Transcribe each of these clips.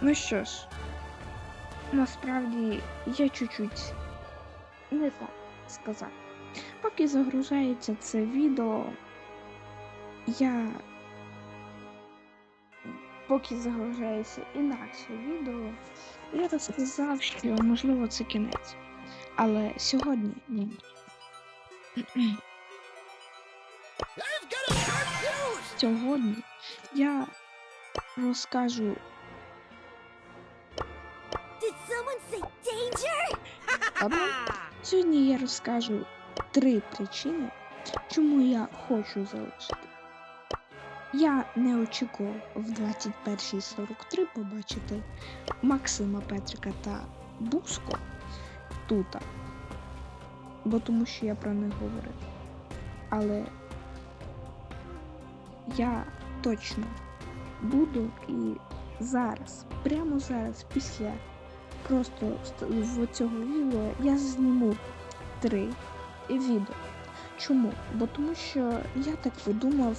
Ну що ж, насправді я чуть-чуть не так сказав. Поки загружається це відео, я. Поки загружається інакше відео, я так сказав, що можливо це кінець. Але сьогодні ні. Сьогодні я розкажу Або сьогодні я розкажу три причини, чому я хочу залишити. Я не очікував в 21.43 побачити Максима Петрика та Буско тута, бо тому що я про них говорив. Але я точно буду і зараз, прямо зараз, після просто ст- в цього відео я зніму три відео. Чому? Бо тому що я так подумав,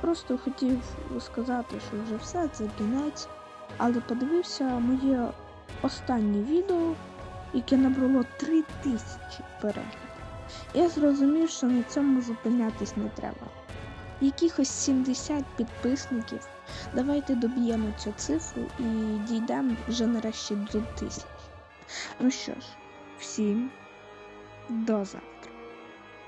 просто хотів сказати, що вже все, це кінець. Але подивився моє останнє відео, яке набрало 3000 переглядів. Я зрозумів, що на цьому зупинятись не треба. Якихось 70 підписників. Давайте доб'ємо цю цифру і дійдемо вже нарешті до тисяч. Ну що ж, всім до завтра.